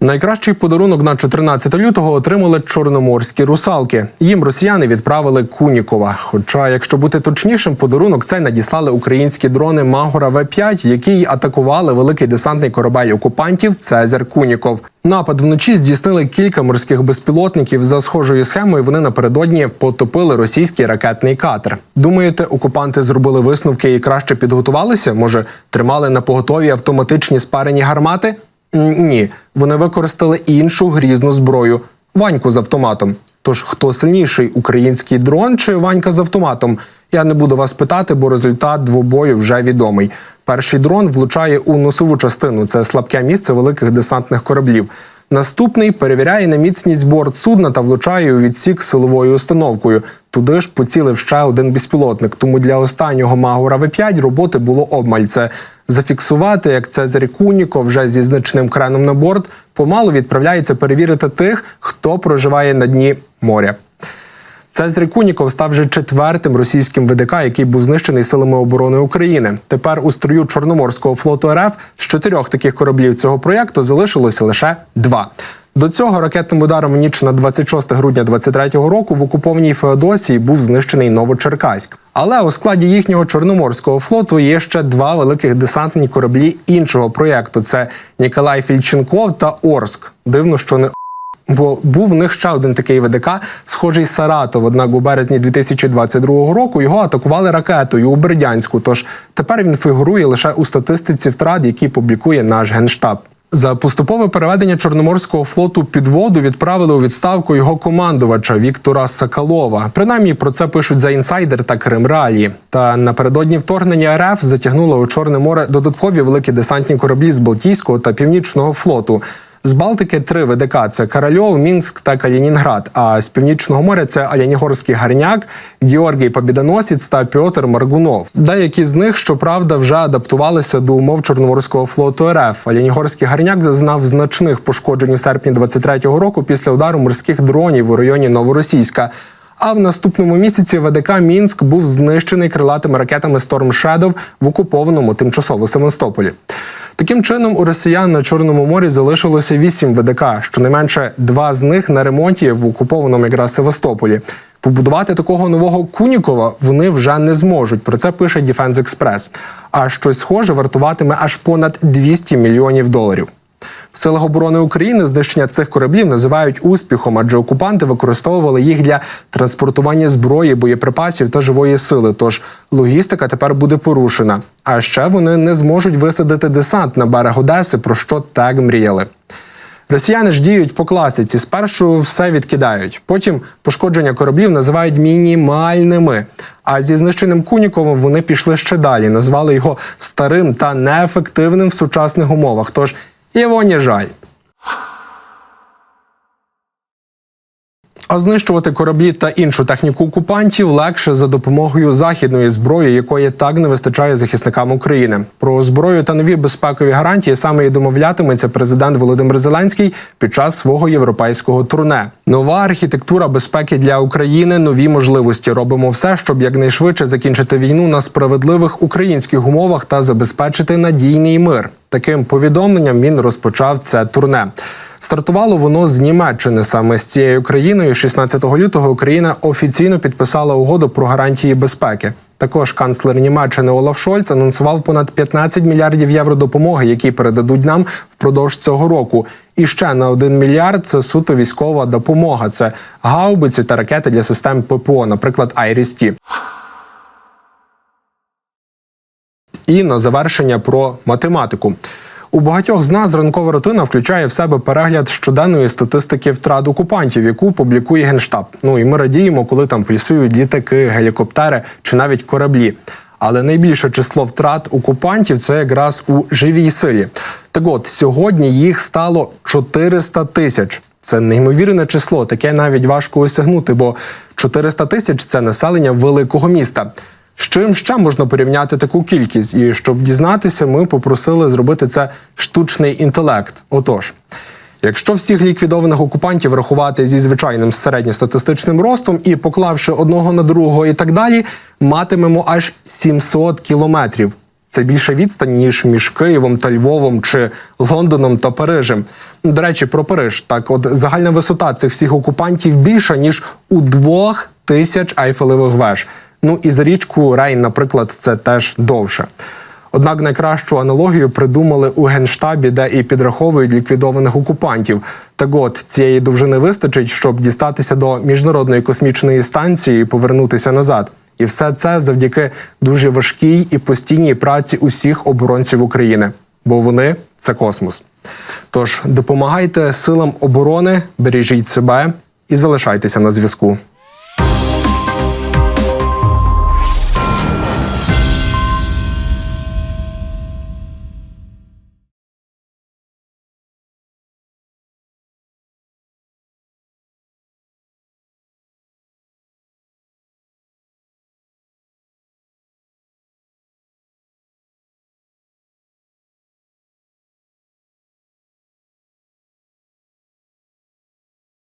Найкращий подарунок на 14 лютого отримали чорноморські русалки. Їм росіяни відправили Кунікова. Хоча, якщо бути точнішим, подарунок цей надіслали українські дрони Магора В5, які й атакували великий десантний корабель окупантів Цезар Куніков. Напад вночі здійснили кілька морських безпілотників. За схожою схемою вони напередодні потопили російський ракетний катер. Думаєте, окупанти зробили висновки і краще підготувалися? Може, тримали на поготові автоматичні спарені гармати? Ні, вони використали іншу грізну зброю Ваньку з автоматом. Тож хто сильніший український дрон чи Ванька з автоматом? Я не буду вас питати, бо результат двобою вже відомий. Перший дрон влучає у носову частину. Це слабке місце великих десантних кораблів. Наступний перевіряє на міцність борт судна та влучає у відсік силовою установкою. Туди ж поцілив ще один безпілотник. Тому для останнього Магура В5 роботи було обмаль. Це зафіксувати, як Цезарь Куніко вже зі значним краном на борт помалу відправляється перевірити тих, хто проживає на дні моря. Цезарь Куніков став вже четвертим російським ВДК, який був знищений силами оборони України. Тепер у строю Чорноморського флоту РФ з чотирьох таких кораблів цього проєкту залишилося лише два. До цього ракетним ударом в ніч на 26 грудня 23-го року в окупованій Феодосії був знищений Новочеркаськ. Але у складі їхнього чорноморського флоту є ще два великих десантні кораблі іншого проєкту: це Ніколай Фільченков та Орск. Дивно, що не Бо був в них ще один такий ВДК, схожий Саратов. Однак у березні 2022 року його атакували ракетою у Бердянську. Тож тепер він фігурує лише у статистиці втрат, які публікує наш генштаб. За поступове переведення Чорноморського флоту під воду відправили у відставку його командувача Віктора Сакалова. Принаймні про це пишуть за інсайдер та Крим Реалії. Та напередодні вторгнення РФ затягнуло у Чорне море додаткові великі десантні кораблі з Балтійського та Північного флоту. З Балтики три ВДК це Каральов, Мінськ та Калінінград. А з північного моря це Алянігорський гарняк, Георгій Побідоносець та Пьотр Маргунов. Деякі з них, щоправда, вже адаптувалися до умов Чорноморського флоту РФ. Алянігорський гарняк зазнав значних пошкоджень у серпні 23-го року після удару морських дронів у районі Новоросійська. А в наступному місяці ВДК Мінськ був знищений крилатими ракетами Storm Shadow в окупованому тимчасово Севастополі. Таким чином, у росіян на Чорному морі залишилося вісім ВДК, щонайменше два з них на ремонті в окупованому якраз Севастополі. Побудувати такого нового Кунікова вони вже не зможуть. Про це пише Defense Express. А щось схоже вартуватиме аж понад 200 мільйонів доларів. В силах оборони України знищення цих кораблів називають успіхом, адже окупанти використовували їх для транспортування зброї, боєприпасів та живої сили. Тож логістика тепер буде порушена. А ще вони не зможуть висадити десант на берег Одеси, про що так мріяли. Росіяни ж діють по класиці. Спершу все відкидають, потім пошкодження кораблів називають мінімальними. А зі знищеним Куніковим вони пішли ще далі, назвали його старим та неефективним в сучасних умовах. Тож не жаль. А знищувати кораблі та іншу техніку окупантів легше за допомогою західної зброї, якої так не вистачає захисникам України. Про зброю та нові безпекові гарантії саме і домовлятиметься президент Володимир Зеленський під час свого європейського турне. Нова архітектура безпеки для України, нові можливості. Робимо все, щоб якнайшвидше закінчити війну на справедливих українських умовах та забезпечити надійний мир. Таким повідомленням він розпочав це турне. Стартувало воно з Німеччини. Саме з цією країною 16 лютого Україна офіційно підписала угоду про гарантії безпеки. Також канцлер Німеччини Олаф Шольц анонсував понад 15 мільярдів євро допомоги, які передадуть нам впродовж цього року. І ще на 1 мільярд це суто військова допомога. Це гаубиці та ракети для систем ППО, наприклад, Айріс-Ті. І на завершення про математику. У багатьох з нас ранкова рутина включає в себе перегляд щоденної статистики втрат окупантів, яку публікує генштаб. Ну і ми радіємо, коли там плюсують літаки, гелікоптери чи навіть кораблі. Але найбільше число втрат окупантів це якраз у живій силі. Так от сьогодні їх стало 400 тисяч. Це неймовірне число, таке навіть важко осягнути, бо 400 тисяч це населення великого міста. З чим ще можна порівняти таку кількість? І щоб дізнатися, ми попросили зробити це штучний інтелект. Отож, якщо всіх ліквідованих окупантів рахувати зі звичайним середньостатистичним ростом і поклавши одного на другого і так далі, матимемо аж 700 кілометрів. Це більше відстань, ніж між Києвом та Львовом чи Лондоном та Парижем. До речі, про Париж. Так, от загальна висота цих всіх окупантів більша, ніж у двох тисяч айфелевих веж. Ну і за річку Рейн, наприклад, це теж довше. Однак найкращу аналогію придумали у генштабі, де і підраховують ліквідованих окупантів. Так от цієї довжини вистачить, щоб дістатися до міжнародної космічної станції і повернутися назад. І все це завдяки дуже важкій і постійній праці усіх оборонців України, бо вони це космос. Тож допомагайте силам оборони, бережіть себе і залишайтеся на зв'язку.